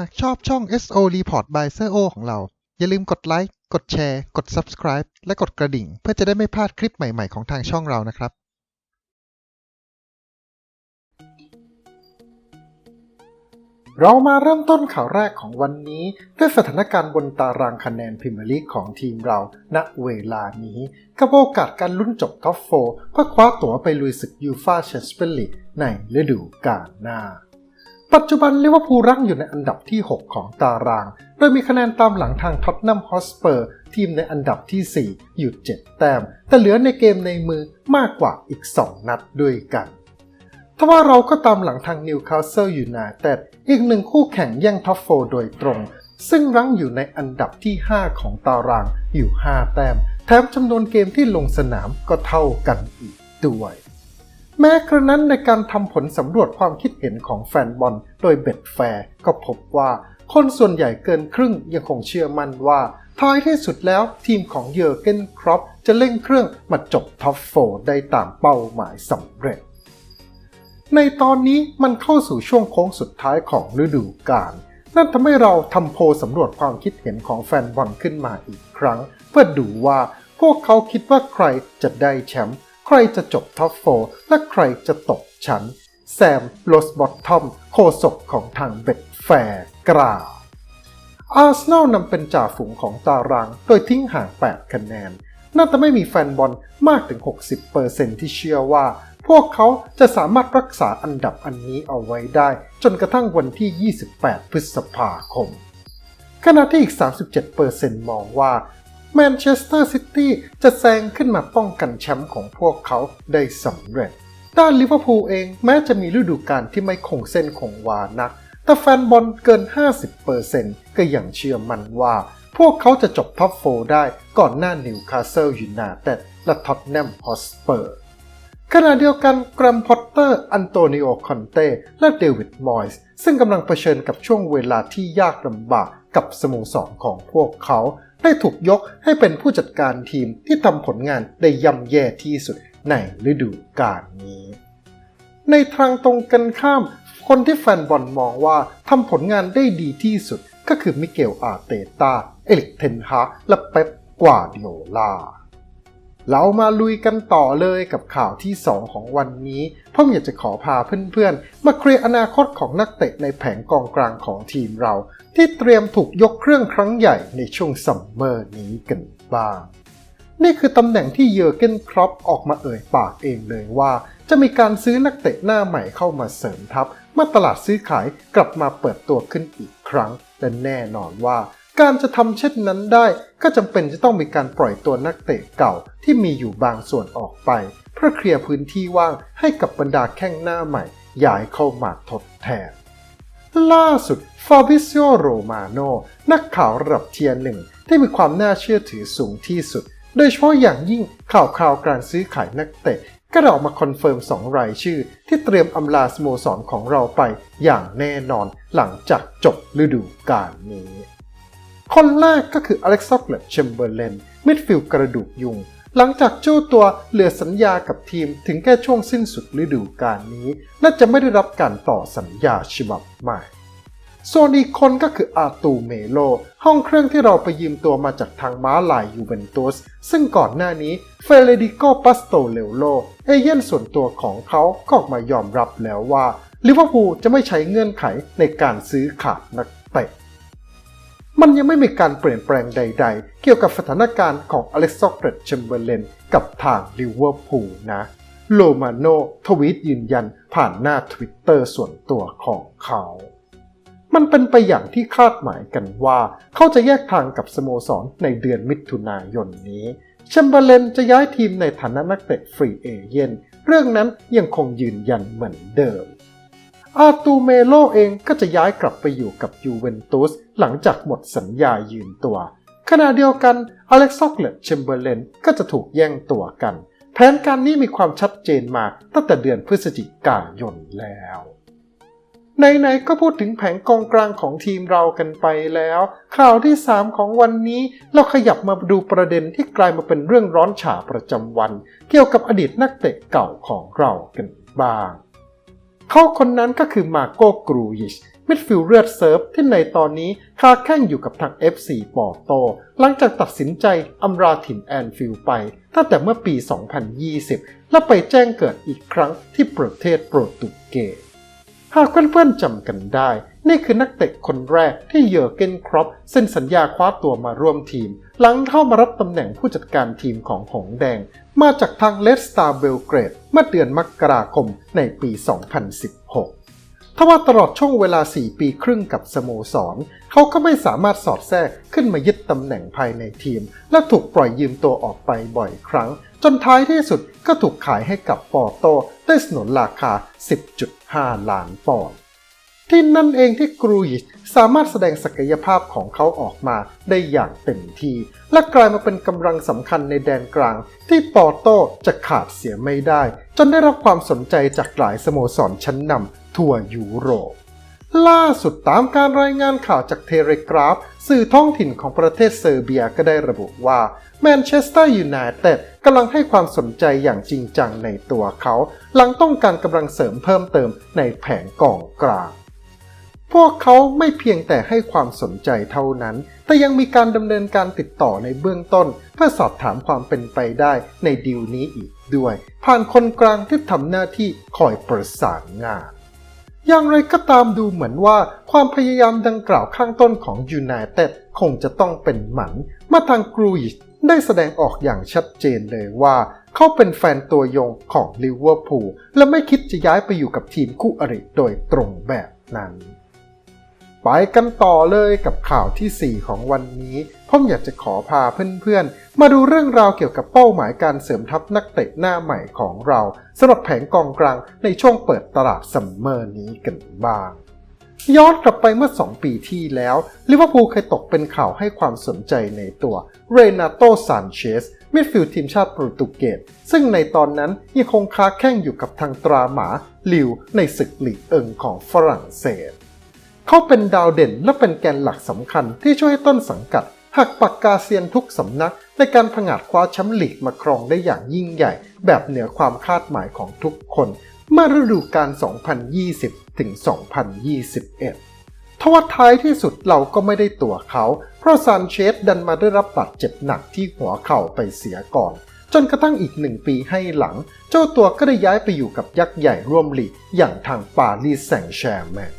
หากชอบช่อง SO Report by s e o ของเรา อย่าลืมกดไลค์ กดแชร์ กด Subscribe และกดกระดิ่ง เพื่อจะได้ไม่พลาดคลิปใหม่ ๆ ของทางช่องเรานะครับ เรามาเริ่มต้นข่าวแรกของวันนี้ ด้วยสถานการณ์บนตารางคะแนนพรีเมียร์ลีกของทีมเรา ณ เวลานี้กับโอกาสการลุ้นจบท็อปโฟเพื่อคว้าตั๋วไปลุยศึกยูฟาแชมเปี้ยนลีกในฤดูกาลหน้า ปัจจุบันลิเวอร์พูลรั้งอยู่ในอันดับที่ 6 ของตาราง โดยมีคะแนนตามหลังทางท็อตแนมฮอสเปอร์ทีมในอันดับที่ 4 อยู่ 7 แต้ม แต่เหลือในเกมในมือมากกว่าอีก 2 นัดด้วยกันทว่าเราก็ตามหลังทางนิวคาสเซิลยูไนเต็ดอีกหนึ่งคู่แข่งแย่งท็อปโฟโดยตรง ซึ่งรั้งอยู่ในอันดับที่ 5 ของตารางอยู่ 5 แต้ม แถมจำนวนเกมที่ลงสนามก็เท่ากันอีกด้วย แม้กระนั้นในการทำผลสำรวจความคิดเห็นของแฟนบอลโดยเบ็ดแฟร์ก็พบว่าคนส่วนใหญ่เกินครึ่งยังคงเชื่อมั่นว่า ท้ายที่สุดแล้วทีมของเยอร์เกนครอปจะเร่งเครื่องมาจบท็อปโฟได้ตามเป้าหมายสำเร็จ ในตอนนี้มันเข้าสู่ช่วงโค้งสุดท้ายของฤดูกาลนั่นทำให้เราทำโพลสำรวจความคิดเห็นของแฟนบอลขึ้นมาอีกครั้ง เพื่อดูว่าพวกเขาคิดว่าใครจะได้แชมป์ ใครจะจบท็อปโฟและใครจะตกชั้น แซมโรสบอตทอมโคศกของทางเบ็ดแฟร์กล่าวอาร์เซนอลนำเป็นจ่าฝูงของตาราง โดยทิ้งห่าง 8 คะแนน น่าจะไม่มีแฟนบอลมากถึง 60%ที่เชื่อว่า พวกเขาจะสามารถรักษาอันดับอันนี้เอาไว้ได้ จนกระทั่งวันที่ 28 พฤษภาคม ขณะที่อีก 37%มองว่า แมนเชสเตอร์ซิตี้จะแซงขึ้นมาป้องกันแชมป์ของพวกเขาได้สำเร็จ ด้านลิเวอร์พูลเองแม้จะมีฤดูกาลที่ไม่คงเส้นคงวานัก แต่แฟนบอลเกิน 50%ก็ยังเชื่อมั่นว่า พวกเขาจะจบท็อปโฟได้ก่อนหน้านิวคาสเซิลยูไนเต็ดและท็อตแนมฮอสเปอร์ ขณะเดียวกันแกรมพอตเตอร์ อันโตนิโอ คอนเต้ และเดวิด มอยส์ ซึ่งกำลังเผชิญกับช่วงเวลาที่ยากลำบากกับสโมสรของพวกเขา ได้ถูกยกให้เป็นผู้จัดการทีมที่ทำผลงานได้ย่ำแย่ที่สุดในฤดูกาลนี้ ในทางตรงกันข้าม คนที่แฟนบอลมองว่าทำผลงานได้ดีที่สุดก็คือมิเกลอาเตตา เอลิกเทนฮาและเป๊ปกวาดิโอลา เรามาลุยกันต่อเลยกับข่าวที่ 2 ของวันนี้ผมอยากจะขอพาเพื่อนๆ มาเคลียร์อนาคตของนักเตะในแผงกองกลางของทีมเรา ที่เตรียมถูกยกเครื่องครั้งใหญ่ในช่วงซัมเมอร์นี้กันบ้าง นี่คือตำแหน่งที่เยอร์เกนครอปออกมาเอ่ยปากเองเลยว่า จะมีการซื้อนักเตะหน้าใหม่เข้ามาเสริมทัพเมื่อตลาดซื้อขายกลับมาเปิดตัวขึ้นอีกครั้งและแน่นอนว่า การจะทำเช่นนั้นได้ ก็จำเป็นจะต้องมีการปล่อยตัวนักเตะเก่าที่มีอยู่บางส่วนออกไป เพื่อเคลียร์พื้นที่ว่างให้กับบรรดาแข้งหน้าใหม่ย้ายเข้ามาทดแทน ล่าสุดฟาบิซิโอโรมาโนนักข่าวระดับเทียร์หนึ่งที่มีความน่าเชื่อถือสูงที่สุด โดยเฉพาะอย่างยิ่งข่าวคราวการซื้อขายนักเตะก็ได้ออกมาคอนเฟิร์ม 2 รายชื่อ ที่เตรียมอำลาสโมสรของเราไปอย่างแน่นอนหลังจากจบฤดูกาลนี้ คนแรกก็คืออเล็กซอกเลตเชมเบอร์เลนมิดฟิลด์กระดูกยุง หลังจากเจ้ตัวเหลือสัญญากับทีมถึงแค่ช่วงสิ้นสุดฤดูกาลนี้และจะไม่ได้รับการต่อสัญญาฉบับใหม่ส่วนอีกคนก็คืออาตูเมโล ห้องเครื่องที่เราไปยืมตัวมาจากทางม้าลายยูเวนตุส ซึ่งก่อนหน้านี้เฟเรดิโกปัสโตเลโล เอเย่นส่วนตัวของเขาก็ออกมายอมรับแล้วว่า ลิเวอร์พูลจะไม่ใช้เงื่อนไขในการซื้อขาดนักเตะ มันยังไม่มีการเปลี่ยนแปลงใด ๆ เกี่ยวกับสถานการณ์ของอเล็กซอกเรตเชมเบอร์เลนกับทางลิเวอร์พูลนะโลมาโนทวีตยืนยันผ่านหน้าทวิตเตอร์ส่วนตัวของเขา มันเป็นไปอย่างที่คาดหมายกันว่า เขาจะแยกทางกับสโมสรในเดือนมิถุนายนนี้แชมเบอร์เลนจะย้ายทีมในฐานะนักเตะฟรีเอเย่นเรื่องนั้นยังคงยืนยันเหมือนเดิม อาตูเมโลเองก็จะย้ายกลับไปอยู่กับยูเวนตุสหลังจากหมดสัญญายืนตัว ขณะเดียวกันอเล็กซอกเลตเชมเบอร์เลนก็จะถูกแย่งตัวกัน แผนการนี้มีความชัดเจนมาตั้งแต่เดือนพฤศจิกายนแล้วไหนๆก็พูดถึงแผงกองกลางของทีมเรากันไปแล้วข่าวที่ 3 ของวันนี้เราขยับมาดูประเด็นที่กลายมาเป็นเรื่องร้อนฉาประจำวัน เกี่ยวกับอดีตนักเตะเก่าของเรากันบ้าง เขาคนนั้นก็คือมาโกกรูยิชมิดฟิลเลือดเซิร์ฟที่ในตอนนี้คาแข่งอยู่กับทาง FC ปอร์โต หลังจากตัดสินใจอำราถิ่นแอนฟิลไป ตั้งแต่เมื่อปี 2020 และไปแจ้งเกิดอีกครั้งที่ประเทศโปรตุเกสหากเพื่อนๆจำกันได้ นี่คือนักเตะคนแรกที่เยอร์เกนครอปเซ็นสัญญาคว้าตัวมาร่วมทีม หลังเข้ามารับตำแหน่งผู้จัดการทีมของหงแดง มาจากทางเลสตาเบลเกรดเมื่อเดือนมกราคมในปี 2016 ทว่าตลอดช่วงเวลา 4 ปีครึ่งกับสโมสร เขาก็ไม่สามารถสอดแทรกขึ้นมายึดตำแหน่งภายในทีม และถูกปล่อยยืมตัวออกไปบ่อยครั้ง จนท้ายที่สุดก็ถูกขายให้กับปอร์โตได้สนนราคา 10.5 ล้านปอนด์ ที่นั่นเองที่กรูยิชสามารถแสดงศักยภาพของเขาออกมาได้อย่างเต็มที่ และกลายมาเป็นกำลังสำคัญในแดนกลาง ที่ปอร์โตจะขาดเสียไม่ได้ จนได้รับความสนใจจากหลายสโมสรชั้นนำทั่วยุโรป ล่าสุดตามการรายงานข่าวจากเทเลกราฟ สื่อท้องถิ่นของประเทศเซอร์เบียก็ได้ระบุว่าแมนเชสเตอร์ยูไนเต็ดกำลังให้ความสนใจอย่างจริงจังในตัวเขา หลังต้องการกำลังเสริมเพิ่มเติมในแผงกองกลาง พวกเขาไม่เพียงแต่ให้ความสนใจเท่านั้น แต่ยังมีการดำเนินการติดต่อในเบื้องต้น เพื่อสอบถามความเป็นไปได้ในดีลนี้อีกด้วย ผ่านคนกลางที่ทำหน้าที่คอยประสานงาน อย่างไรก็ตามดูเหมือนว่าความพยายามดังกล่าวข้างต้นของยูไนเต็ดคงจะต้องเป็นหมันมื่อทางกรูยิชได้แสดงออกอย่างชัดเจนเลยว่าเขาเป็นแฟนตัวยงของลิเวอร์พูลและไม่คิดจะย้ายไปอยู่กับทีมคู่อริโดยตรงแบบนั้น ไปกันต่อเลยกับข่าวที่ 4 ของวันนี้ผมอยากจะขอพาเพื่อนๆ มาดูเรื่องราวเกี่ยวกับเป้าหมายการเสริมทัพนักเตะหน้าใหม่ของเราสำหรับแผงกองกลางในช่วงเปิดตลาดซัมเมอร์นี้กันบ้างย้อนกลับไปเมื่อ 2 ปีที่แล้วลิเวอร์พูลเคยตกเป็นข่าวให้ความสนใจในตัวเรนาโตซานเชสมิดฟิลด์ทีมชาติโปรตุเกสซึ่งในตอนนั้นยังคงค้าแข่งอยู่กับทางตราหมาลิวในศึกลีกเอิงของฝรั่งเศส เขาเป็นดาวเด่นและเป็นแกนหลักสำคัญที่ช่วยให้ต้นสังกัดหักปากกาเซียนทุกสำนัก ในการผงาดคว้าแชมป์ลีกมาครองได้อย่างยิ่งใหญ่ แบบเหนือความคาดหมายของทุกคน เมื่อฤดูกาล 2020 ถึง 2021 ทว่าท้ายที่สุดเราก็ไม่ได้ตัวเขา เพราะซานเชสดันมาได้รับบาดเจ็บหนักที่หัวเข่าไปเสียก่อน จนกระทั่งอีกหนึ่งปีให้หลัง เจ้าตัวก็ได้ย้ายไปอยู่กับยักษ์ใหญ่ร่วมลีกอย่างทางปารีสแซงต์แชร์แมง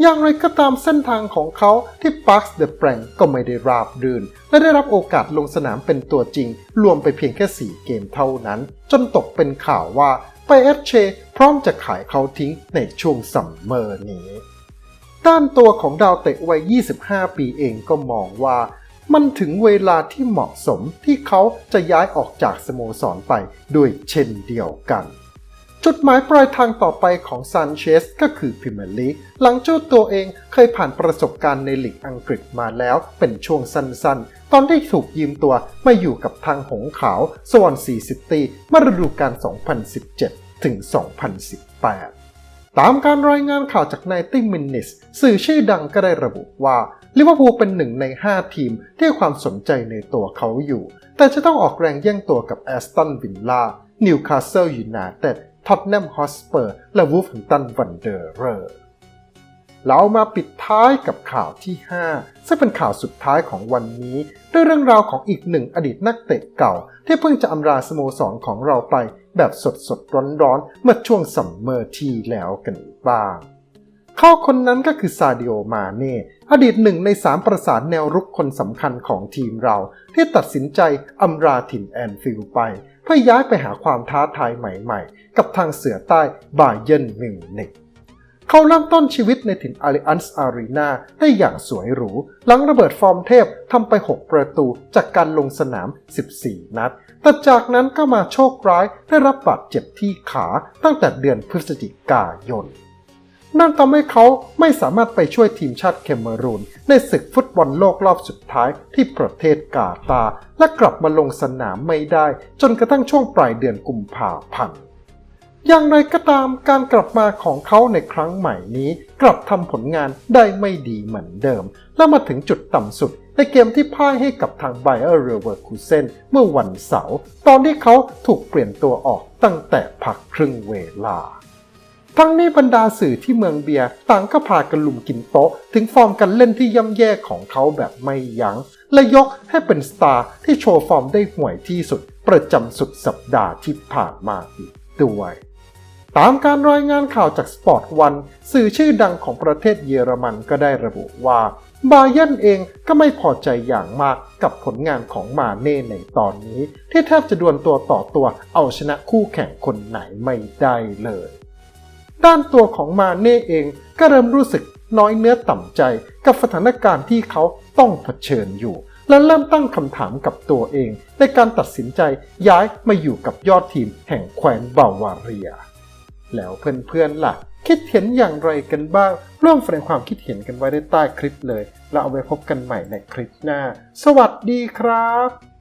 อย่างไรก็ตามเส้นทางของเขาที่ปาร์คเดอะแปรงก็ไม่ได้ราบรื่น และได้รับโอกาสลงสนามเป็นตัวจริง รวมไปเพียงแค่ 4 เกมเท่านั้น จนตกเป็นข่าวว่าไปเอฟเชพร้อมจะขายเขาทิ้งในช่วงซัมเมอร์นี้ ด้านตัวของดาวเตะวัย 25 ปีเองก็มองว่า มันถึงเวลาที่เหมาะสมที่เขาจะย้ายออกจากสโมสรไปด้วยเช่นเดียวกัน จุดหมายปลายทางต่อไปของซานเชสก็คือพรีเมียร์ลีกหลังเจ้าตัวเองเคยผ่านประสบการณ์ในลีกอังกฤษมาแล้วเป็นช่วงสั้นๆ ตอนที่ถูกยืมตัวมาอยู่กับทางหงขาวสวอนซีซิตี้มื่อฤดูกาล 2017 ถึง 2018 ตามการรายงานข่าวจากนายติมินนิสสื่อชื่อดังก็ได้ระบุว่าลิเวอร์พูลเป็นหนึ่งใน 5 ทีมที่ความสนใจในตัวเขาอยู่ แต่จะต้องออกแรงแย่งตัวกับแอสตันวิลล่านิวคาสเซิลยูไนเต็ด ท็อตแนมฮอสเปอร์ และวูฟแฮมตันวันเดอร์เรอร์เรามาปิดท้ายกับข่าวที่ 5 ซึ่งเป็นข่าวสุดท้ายของวันนี้ ด้วยเรื่องราวของอีกหนึ่งอดีตนักเตะเก่า ที่เพิ่งจะอำลาสโมสรของเราไปแบบสดสดร้อนร้อนเมื่อช่วงซัมเมอร์ที่แล้วกันบ้าง เขาคนนั้นก็คือซาดิโอมาเน่อดีตหนึ่งในสามประสานแนวรุกคนสำคัญของทีมเรา ที่ตัดสินใจอำลาถิ่นแอนฟิลไป เพื่อย้ายไปหาความท้าทายใหม่ๆ กับทางเสือใต้บาเยนมิวนิกเขาเริ่มต้นชีวิตในถิ่นอาริอันส์อารีนาได้อย่างสวยหรู หลังระเบิดฟอร์มเทพทำไป 6 ประตูจากการลงสนาม 14 นัด แต่จากนั้นก็มาโชคร้ายได้รับบาดเจ็บที่ขาตั้งแต่เดือนพฤศจิกายน นั่นทำให้เขาไม่สามารถไปช่วยทีมชาติเคเมรูนในศึกฟุตบอลโลกรอบสุดท้ายที่ประเทศกาตาร์และกลับมาลงสนามไม่ได้ จนกระทั่งช่วงปลายเดือนกุมภาพันธ์อย่างไรก็ตามการกลับมาของเขาในครั้งใหม่นี้ กลับทำผลงานได้ไม่ดีเหมือนเดิม และมาถึงจุดต่ำสุด ในเกมที่พ่ายให้กับทางไบเออร์เรเวอร์คูเซนเมื่อวันเสาร์ตอนที่เขาถูกเปลี่ยนตัวออกตั้งแต่พักครึ่งเวลา ทั้งนี้บรรดาสื่อที่เมืองเบียร์ต่างก็พากันลุมกินโต๊ะ ถึงฟอร์มการเล่นที่ย่ำแย่ของเขาแบบไม่ยัง้ง และยกให้เป็นสตาร์ที่โชว์ฟอร์มได้ห่วยที่สุด ประจำสุดสัปดาห์ที่ผ่านมาอีกด้วย ตามการรายงานข่าวจากสปอร์ตวันสื่อชื่อดังของประเทศเยอรมันก็ได้ระบุว่า บาเยร์นเองก็ไม่พอใจอย่างมากกับผลงานของมาเน่ในตอนนี้ ที่แทบจะดวลตัวต่อตัวเอาชนะคู่แข่งคนไหนไม่ได้เลย ด้านตัวของมาเน่เองก็เริ่มรู้สึกน้อยเนื้อต่ำใจกับสถานการณ์ที่เขาต้องเผชิญอยู่ และเริ่มตั้งคำถามกับตัวเอง ในการตัดสินใจย้ายมาอยู่กับยอดทีมแห่งแคว้นบาวาเรีย แล้วเพื่อนๆล่ะ คิดเห็นอย่างไรกันบ้าง ร่วมแสดงความคิดเห็นกันไว้ได้ใต้คลิปเลย แล้วเอาไว้พบกันใหม่ในคลิปหน้า สวัสดีครับ